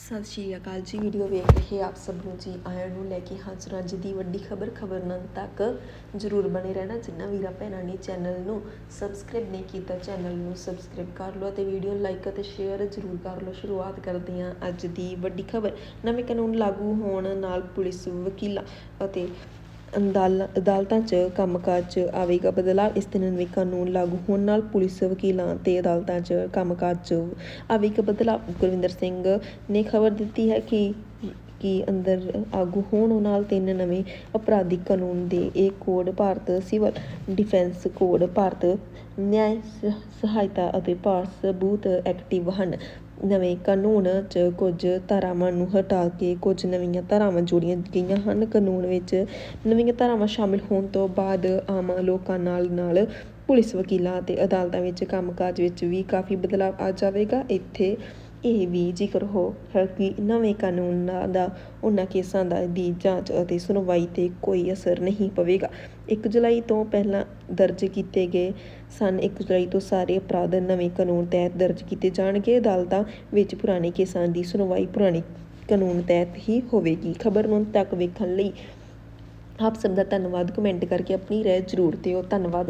ਸਤਿ ਸ਼੍ਰੀ ਅਕਾਲ ਜੀ। ਵੀਡੀਓ ਵੇਖ ਰਹੇ ਆਪ ਸਭ ਨੂੰ ਜੀ। ਆਇਆਂ ਨੂੰ ਲੈ ਕੇ ਹਾਜ਼ਰ ਅੱਜ ਦੀ ਵੱਡੀ ਖਬਰ ਖਬਰਨ ਤੱਕ ਜਰੂਰ ਬਣੇ ਰਹਿਣਾ। ਜਿੰਨਾ ਵੀਰਾ ਭੈਣਾਂ ਨੇ ਚੈਨਲ ਨੂੰ ਸਬਸਕ੍ਰਾਈਬ ਨਹੀਂ ਕੀਤਾ, ਚੈਨਲ ਨੂੰ ਸਬਸਕ੍ਰਾਈਬ ਕਰ ਲਓ ਅਤੇ ਵੀਡੀਓ ਲਾਈਕ ਅਤੇ ਸ਼ੇਅਰ ਜਰੂਰ ਕਰ ਲਓ। ਸ਼ੁਰੂਆਤ ਕਰਦੇ ਹਾਂ ਅੱਜ ਦੀ ਵੱਡੀ ਖਬਰ। ਨਵੇਂ ਕਾਨੂੰਨ ਲਾਗੂ ਹੋਣ ਨਾਲ ਪੁਲਿਸ ਵਕੀਲਾਂ ਅਤੇ ਅਦਾਲ- ਅਦਾਲਤਾਂ 'ਚ ਕੰਮਕਾਜ 'ਚ ਆਵੇਗਾ ਬਦਲਾਅ, ਇਸ ਦਿਨ ਨਵੇਂ ਕਾਨੂੰਨ ਲਾਗੂ ਹੋਣ ਨਾਲ ਪੁਲਿਸ ਵਕੀਲਾਂ ਤੇ ਅਦਾਲਤਾਂ 'ਚ ਕੰਮਕਾਜ 'ਚ ਆਵੇਗਾ ਬਦਲਾਅ। ਗੁਰਵਿੰਦਰ ਸਿੰਘ ਨੇ ਖਬਰ ਦਿੱਤੀ ਹੈ ਕਿ ਕਿ ਅੰਦਰ ਆਗੂ ਹੋਣ ਨਾਲ ਤਿੰਨ ਨਵੇਂ ਅਪਰਾਧਿਕ ਕਾਨੂੰਨ ਦੇ ਇਹ code Bharat civil defence code Bharat ਨਿਆਂ ਸਹਾਇਤਾ ਅਤੇ ਭਾਰਤ ਸਬੂਤ ਐਕਟਿਵ ਹਨ। ਨਵੇਂ ਕਾਨੂੰਨ 'ਚ ਕੁਝ ਧਾਰਾਵਾਂ ਨੂੰ ਹਟਾ ਕੇ ਕੁਝ ਨਵੀਆਂ ਧਾਰਾਵਾਂ ਜੋੜੀਆਂ ਗਈਆਂ ਹਨ। ਕਾਨੂੰਨ ਵਿੱਚ ਨਵੀਆਂ ਧਾਰਾਵਾਂ ਸ਼ਾਮਿਲ ਹੋਣ ਤੋਂ ਬਾਅਦ ਆਮ ਲੋਕਾਂ ਨਾਲ ਨਾਲ ਪੁਲਿਸ ਵਕੀਲਾਂ ਅਤੇ ਅਦਾਲਤਾਂ ਵਿੱਚ ਕੰਮਕਾਜ ਵਿੱਚ ਵੀ ਕਾਫੀ ਬਦਲਾਅ ਆ ਜਾਵੇਗਾ। ਇੱਥੇ ਇਹ ਵੀ ਜ਼ਿਕਰ ਹੋ ਹੈ ਕਿ ਨਵੇਂ ਕਾਨੂੰਨਾਂ ਦਾ ਉਹਨਾਂ ਕੇਸਾਂ ਦਾ ਦੀ ਜਾਂਚ ਅਤੇ ਸੁਣਵਾਈ ਤੇ ਕੋਈ ਅਸਰ ਨਹੀਂ ਪਵੇਗਾ। 1 ਜੁਲਾਈ ਤੋਂ ਪਹਿਲਾਂ ਦਰਜ ਕੀਤੇ ਗਏ ਸਨ। 1 ਜੁਲਾਈ ਤੋਂ ਸਾਰੇ ਅਪਰਾਧ ਨਵੇਂ ਕਾਨੂੰਨ ਤਹਿਤ ਦਰਜ ਕੀਤੇ ਜਾਣਗੇ। ਅਦਾਲਤਾਂ ਵਿੱਚ ਪੁਰਾਣੇ ਕੇਸਾਂ ਦੀ ਸੁਣਵਾਈ ਪੁਰਾਣੇ ਕਾਨੂੰਨ ਤਹਿਤ ਹੀ ਹੋਵੇਗੀ। ਖਬਰ ਨੂੰ ਤੱਕ ਵੇਖਣ ਲਈ ਆਪ ਸਭ ਦਾ ਧੰਨਵਾਦ। ਕਮੈਂਟ ਕਰਕੇ ਆਪਣੀ ਰਾਏ ਜ਼ਰੂਰ ਦਿਓ। ਧੰਨਵਾਦ।